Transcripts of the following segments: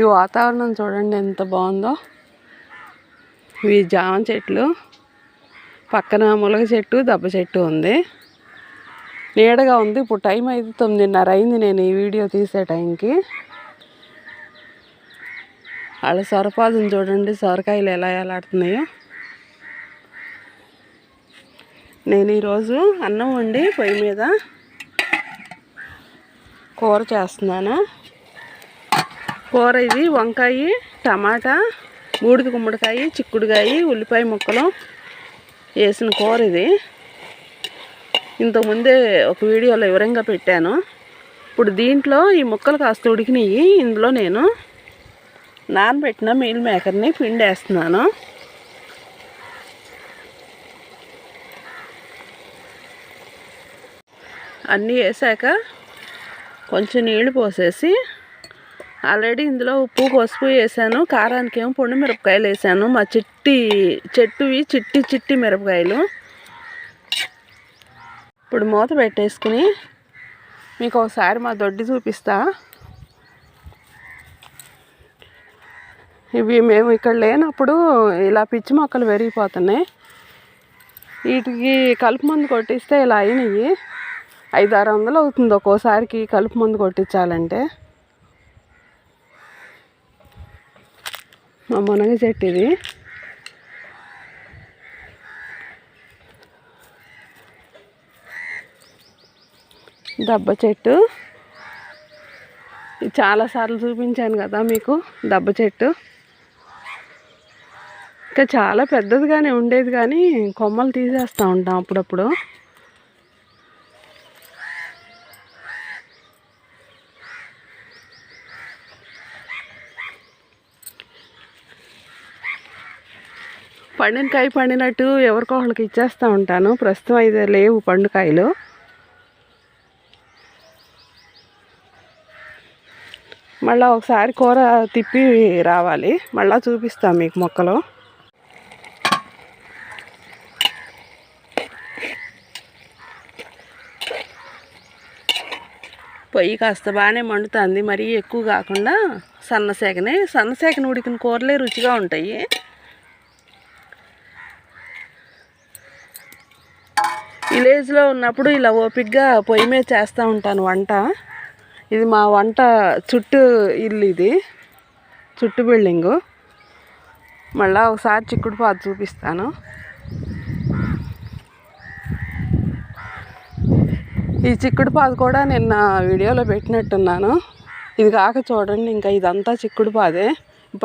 ఈ వాతావరణం చూడండి ఎంత బాగుందో. ఇవి జామ చెట్లు పక్కన ములగ చెట్టు దెబ్బ చెట్టు ఉంది. నీడగా ఉంది. ఇప్పుడు టైం అయితే తొమ్మిదిన్నర అయింది నేను ఈ వీడియో తీసే టైంకి. వాళ్ళ సొరపాదుని చూడండి సొరకాయలు ఎలా ఎలాడుతున్నాయో నేను ఈరోజు అన్నం వండి పొయ్యి మీద కూర చేస్తున్నాను. కూర ఇది వంకాయ టమాటా బూడిద గుమ్మడికాయ చిక్కుడుకాయ ఉల్లిపాయ ముక్కలు వేసిన కూర ఇది. ఇంతకుముందే ఒక వీడియోలో వివరంగా పెట్టాను. ఇప్పుడు దీంట్లో ఈ ముక్కలు కాస్త ఉడికినాయి. ఇందులో నేను నానబెట్టిన మీల్ మేకర్ని పిండి వేస్తున్నాను అన్నీ వేసాక కొంచెం నీళ్ళు పోసేసి ఆల్రెడీ ఇందులో ఉప్పు పసుపు వేసాను. కారానికి ఏమో పొండు మిరపకాయలు వేసాను. మా చిట్టి చెట్టువి చిట్టి చిట్టి మిరపకాయలు. ఇప్పుడు మూత పెట్టేసుకుని మీకు ఒకసారి మా దొడ్డి చూపిస్తా. ఇవి మేము ఇక్కడ లేనప్పుడు ఇలా పిచ్చి మొక్కలు పెరిగిపోతున్నాయి. వీటికి కలుపు మందు కొట్టిస్తే ఇలా అయినాయి. ఐదు ఆరు వందలు అవుతుంది ఒక్కోసారికి కలుపు మందు కొట్టించాలంటే. మా మునగ చెట్టు ఇది. దబ్బ చెట్టు. చాలాసార్లు చూపించాను కదా మీకు దబ్బ చెట్టు. ఇంకా చాలా పెద్దదిగానే ఉండేది కానీ కొమ్మలు తీసేస్తూ ఉంటాం అప్పుడప్పుడు. పండిన కాయ పండినట్టు ఎవరికో వాళ్ళకి ఇచ్చేస్తూ ఉంటాను. ప్రస్తుతం అయితే లేవు పండుకాయలు. మళ్ళీ ఒకసారి కూర తిప్పి రావాలి. మళ్ళీ చూపిస్తాను మీకు మొక్కలు. పొయ్యి కాస్త బాగానే మండుతుంది. మరీ ఎక్కువ కాకుండా సన్నసేకనే సన్నసేకన ఉడికిన కూరలే రుచిగా ఉంటాయి. విలేజ్లో ఉన్నప్పుడు ఇలా ఓపిక్గా పొయ్యి మీద చేస్తూ ఉంటాను వంట. ఇది మా వంట చుట్టూ ఇల్లు ఇది చుట్టు బిల్డింగు. మళ్ళీ ఒకసారి చిక్కుడు పాత చూపిస్తాను. ఈ చిక్కుడు పాదు కూడా నిన్న వీడియోలో పెట్టినట్టున్నాను. ఇది కాక చూడండి ఇంకా ఇదంతా చిక్కుడు పాదే.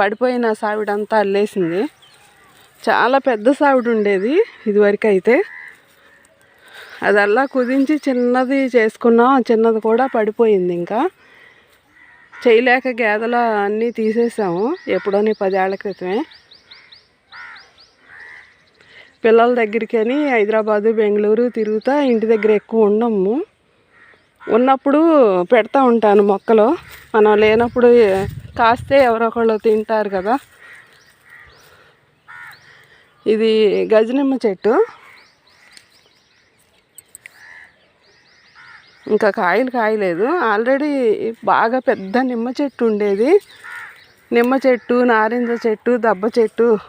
పడిపోయిన సావిడంతా అల్లేసింది. చాలా పెద్ద సావిడ ఉండేది ఇదివరకు అయితే అదల్లా కుదించి చిన్నది చేసుకున్నాం చిన్నది కూడా పడిపోయింది ఇంకా. చేయలేక గేదెల అన్నీ తీసేసాము ఎప్పుడోని పదేళ్ళ క్రితమే. పిల్లల దగ్గరికి అని హైదరాబాదు బెంగళూరు తిరుగుతా ఇంటి దగ్గర ఎక్కువ ఉండము. ఉన్నప్పుడు పెడతా ఉంటాను మొక్కలు మనం లేనప్పుడు కాస్తే ఎవరొకళ్ళు తింటారు కదా. ఇది గజనిమ్మ చెట్టు. ఇంకా కాయలు కాయలేదు. ఆల్రెడీ బాగా పెద్ద నిమ్మ చెట్టు ఉండేది. నిమ్మ చెట్టు నారింజ చెట్టు దబ్బ చెట్టు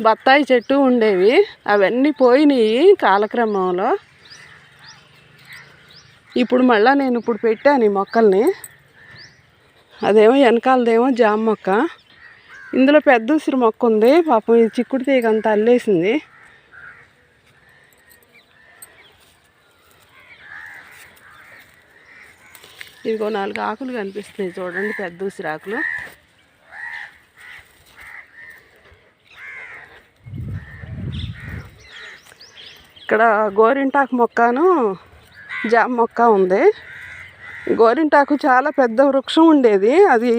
బత్తాయి చెట్టు ఉండేవి. అవన్నీ పోయినాయి కాలక్రమంలో. ఇప్పుడు మళ్ళీ నేను ఇప్పుడు పెట్టాను ఈ మొక్కల్ని. అదేమో వెనకాలదేమో జామ మొక్క. ఇందులో పెద్ద ఉసిరి మొక్క ఉంది. పాపం ఇది చిక్కుడు తీగ అంతా అల్లేసింది. ఇదిగో నాలుగు ఆకులు కనిపిస్తున్నాయి చూడండి పెద్ద ఉసిరాకులు ఇక్కడ గోరింటాకు మొక్కను జామ మొక్క ఉంది. గోరింటాకు చాలా పెద్ద వృక్షం ఉండేది. అది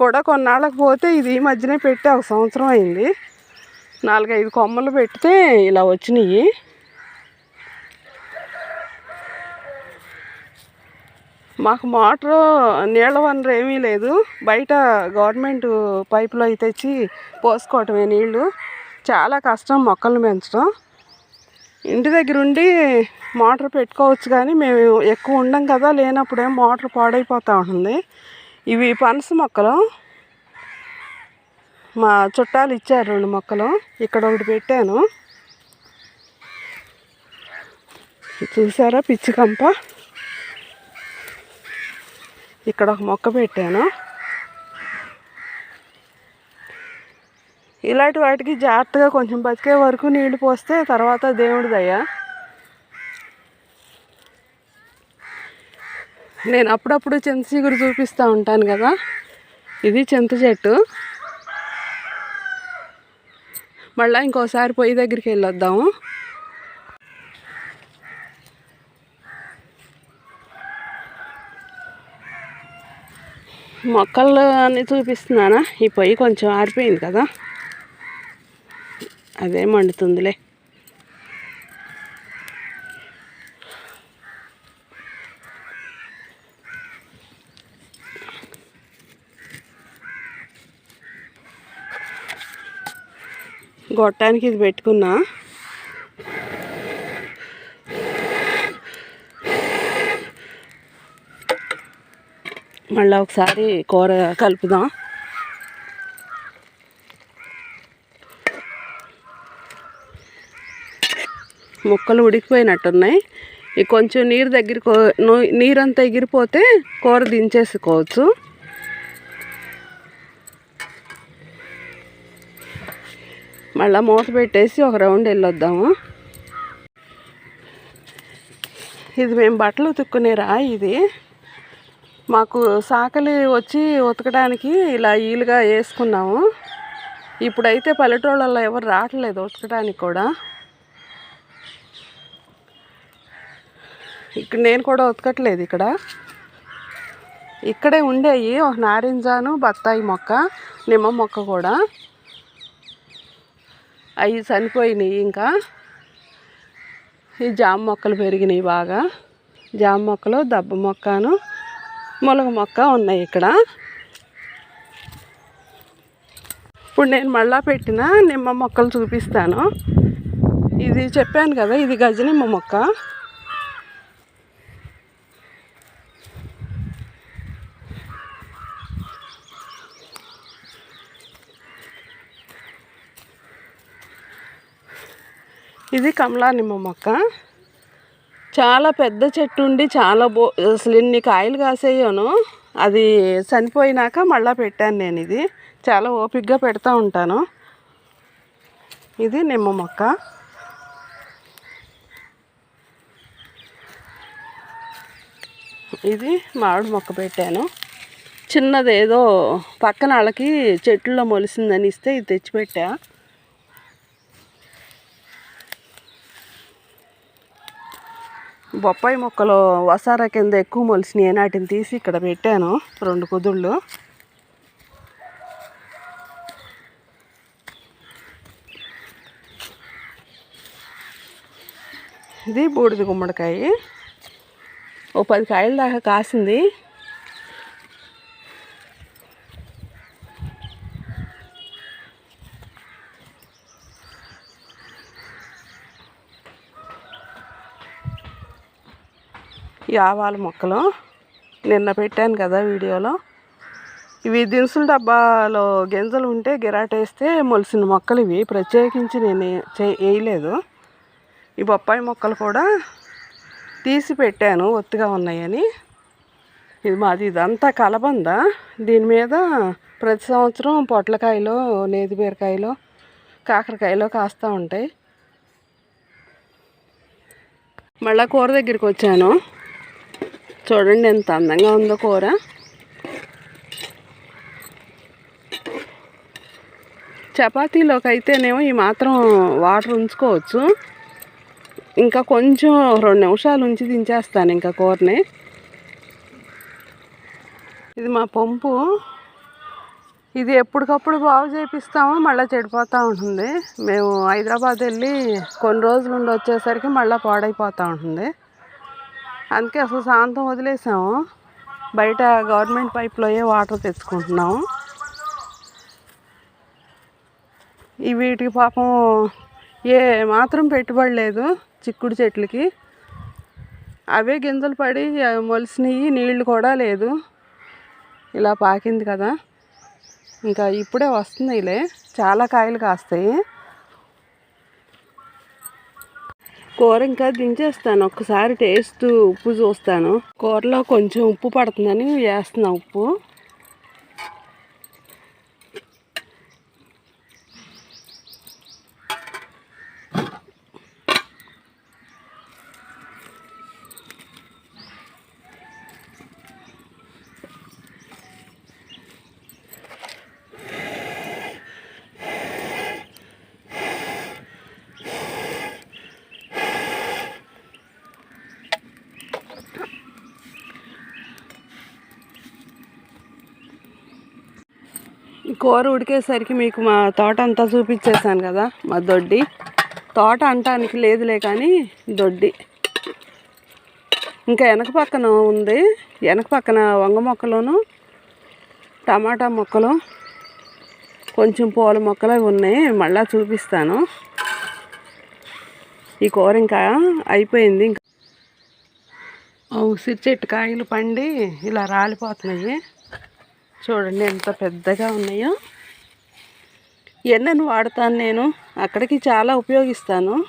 కూడా కొన్నాళ్ళకు పోతే ఇది ఈ మధ్యనే పెట్టి ఒక సంవత్సరం అయింది. నాలుగైదు కొమ్మలు పెడితే ఇలా వచ్చినాయి. మాకు మోటారు నీళ్ళ వనరు ఏమీ లేదు. బయట గవర్నమెంట్ పైపులో అయితే తెచ్చి పోసుకోవటమే నీళ్ళు. చాలా కష్టం మొక్కలు పెంచడం. ఇంటి దగ్గర ఉండి మోటార్ పెట్టుకోవచ్చు కానీ మేము ఎక్కువ ఉండం కదా లేనప్పుడేం మోటార్ పాడైపోతూ ఉంటుంది. ఇవి పనస మొక్కలు. మా చుట్టాలు ఇచ్చారు రెండు మొక్కలు. ఇక్కడ ఒకటి పెట్టాను. చూసారా పిచ్చి కంప? ఇక్కడ ఒక మొక్క పెట్టాను. ఇలాంటి వాటికి జాగ్రత్తగా కొంచెం బతికే వరకు నీళ్ళు పోస్తే తర్వాత దేవుడి దయ. నేను అప్పుడప్పుడు చింత చిగురు చూపిస్తూ ఉంటాను కదా. ఇది చింత చెట్టు. మళ్ళీ ఇంకోసారి పొయ్యి దగ్గరికి వెళ్ళొద్దాము. మొక్కలు అన్నీ చూపిస్తున్నానా? ఈ పొయ్యి కొంచెం ఆరిపోయింది కదా. అదే మండుతుందిలే. గొట్టానికి ఇది పెట్టుకున్నా. మళ్ళీ ఒకసారి కూర కలుపుదాం. ముక్కలు ఉడికిపోయినట్టున్నాయి. ఈ కొంచెం నీరు దగ్గరికి నీరంతా ఎగిరిపోతే కూర దించేసుకోవచ్చు. మళ్ళీ మూత పెట్టేసి ఒక రౌండ్ వెళ్ళొద్దాము. ఇది మేము బట్టలు ఉతుక్కునే రాయి ఇది. మాకు సాకలి వచ్చి ఉతకడానికి ఇలా ఈలుగా వేసుకున్నాము. ఇప్పుడైతే పల్లెటూళ్ళల్లో ఎవరు రావట్లేదు ఉతకడానికి కూడా. ఇక్కడ నేను కూడా ఉతకట్లేదు ఇక్కడ. ఇక్కడే ఉండేవి ఒక నారింజాను బత్తాయి మొక్క నిమ్మ మొక్క కూడా. అవి చనిపోయినాయి ఇంకా. ఈ జామ మొక్కలు పెరిగినాయి బాగా. జామ మొక్కలు దబ్బ మొక్కను మొలగ మొక్క ఉన్నాయి ఇక్కడ. ఇప్పుడు నేను మళ్ళా పెట్టిన నిమ్మ మొక్కలు చూపిస్తాను. ఇది చెప్పాను కదా ఇది గజనిమ్మ మొక్క. ఇది కమలా నిమ్మ మొక్క. చాలా పెద్ద చెట్టు ఉండి చాలా బో అసలు ఎన్ని కాయలు కాసేయను అది చనిపోయినాక మళ్ళీ పెట్టాను నేను ఇది. చాలా ఓపిక్గా పెడతా ఉంటాను. ఇది నిమ్మ మొక్క. ఇది మామిడి మొక్క పెట్టాను. చిన్నదేదో పక్కన వాళ్ళకి చెట్లలో మొలిసిందని ఇస్తే ఇది తెచ్చిపెట్టా. బొప్పాయి మొక్కలు వసారా కింద ఎక్కువ మొలిసినాయి నాటిని తీసి ఇక్కడ పెట్టాను. రెండు కుదుళ్ళు ఇది బూడిద గుమ్మడికాయ. ఓ పది కాయల దాకా కాసింది. ఈ ఆవాల మొక్కలు. నిన్న పెట్టాను కదా వీడియోలో. ఇవి దినుసుల డబ్బాలో గింజలు ఉంటే గిరాటేస్తే మొలిసిన మొక్కలు ఇవి. ప్రత్యేకించి నేను వేయలేదు. ఈ బొప్పాయి మొక్కలు కూడా తీసి పెట్టాను ఒత్తిగా ఉన్నాయని. ఇది మాది ఇదంతా కలబంద. దీని మీద ప్రతి సంవత్సరం పొట్లకాయలు నేతి బీరకాయలు కాకరకాయలు కాస్తూ ఉంటాయి. మళ్ళీ కూర దగ్గరికి వచ్చాను. చూడండి ఎంత అందంగా ఉందో కూర. చపాతీలోకి అయితేనేమో ఈ మాత్రం వాటర్ ఉంచుకోవచ్చు. ఇంకా కొంచెం రెండు నిమిషాలు ఉంచి దించేస్తాను ఇంకా కూరని. ఇది మా పంపు. ఇది ఎప్పటికప్పుడు బాగు చేపిస్తామో మళ్ళీ చెడిపోతూ ఉంటుంది. మేము హైదరాబాద్ వెళ్ళి కొన్ని రోజులు ఉండి వచ్చేసరికి మళ్ళీ పాడైపోతూ ఉంటుంది. అందుకే అసలు శాంతం వదిలేసాము. బయట గవర్నమెంట్ పైప్లోయే వాటర్ తెచ్చుకుంటున్నాము ఈ వీటికి పాపం ఏ మాత్రం పెట్టుబడి లేదు చిక్కుడు చెట్లకి. అవే గింజలు పడి మొలిసినవి నీళ్ళు కూడా లేదు. ఇలా పాకింది కదా. ఇంకా ఇప్పుడే వస్తున్నాయిలే. చాలా కాయలు కాస్తాయి. కూర ఇంకా దించేస్తాను. ఒక్కసారి టేస్ట్ ఉప్పు చూస్తాను. కూరలో కొంచెం ఉప్పు పడుతుందని వేస్తున్నాను ఉప్పు. కూర ఉడికేసరికి మీకు మా తోట అంతా చూపించేసాను కదా మా దొడ్డి. తోట అంటానికి లేదులే కానీ దొడ్డి. ఇంకా వెనక పక్కన ఉంది. వెనక పక్కన వంగ మొక్కలోను టమాటా మొక్కలు కొంచెం పూల మొక్కలు అవి ఉన్నాయి. మళ్ళీ చూపిస్తాను. ఈ కూర ఇంకా అయిపోయింది. ఇంకా ఉసిరి చెట్టు కాయలు పండి ఇలా రాలిపోతున్నాయి. చూడండి ఎంత పెద్దగా ఉన్నాయో. ఎన్నను వాడతాను నేను? అక్కడికి చాలా ఉపయోగిస్తాను.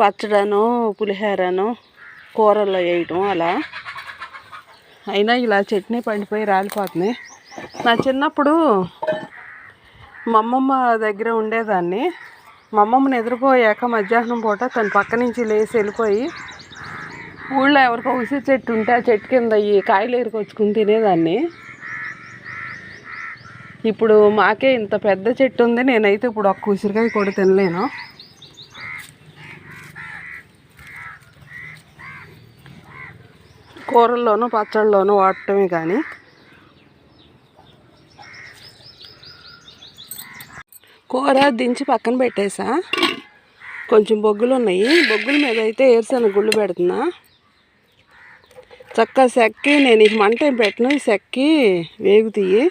పచ్చడను పులిహోరను కూరల్లో వేయటం అలా. అయినా ఇలా చట్నీ పండిపోయి రాలిపోతున్నాయి. నా చిన్నప్పుడు మా అమ్మమ్మ దగ్గర ఉండేదాన్ని. మా అమ్మమ్మని నిద్రపోయాక మధ్యాహ్నం పూట తను పక్క నుంచి లేచి వెళ్ళిపోయి ఊళ్ళో ఎవరికో ఉసిరి చెట్టు ఉంటే ఆ చెట్టు కింద ఈ కాయలు ఏరుకొచ్చుకుని తినేదాన్ని. ఇప్పుడు మాకే ఇంత పెద్ద చెట్టు ఉంది నేనైతే ఇప్పుడు ఒక్క ఉసిరికాయ కూడా తినలేను. కూరల్లోనూ పచ్చళ్ళలోనూ వాడటమే కానీ. కూర దించి పక్కన పెట్టేసా. కొంచెం బొగ్గులు ఉన్నాయి. బొగ్గుల మీద అయితే ఏరుశనగ గుళ్ళు పెడుతున్నా. చక్కగా సెక్కి నేను ఈ మంట ఏం పెట్టను ఈ సెక్కి వేగుతీయి.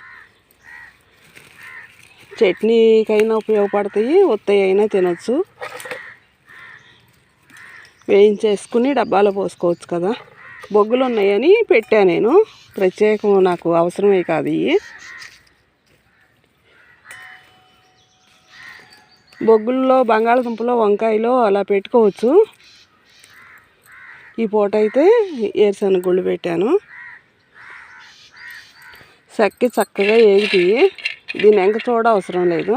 చట్నీకైనా ఉపయోగపడతాయి ఒత్తాయి అయినా తినొచ్చు. వేయించేసుకుని డబ్బాలో పోసుకోవచ్చు కదా. బొగ్గులు ఉన్నాయని పెట్టా నేను. ప్రత్యేకం నాకు అవసరమే కాదు ఇవి. బొగ్గుల్లో బంగాళదుంపలో వంకాయలో అలా పెట్టుకోవచ్చు. ఈ పూట అయితే ఏరుశనగ గుళ్ళు పెట్టాను. చక్కి చక్కగా ఏగిపోయి దీని ఎంక చూడ అవసరం లేదు.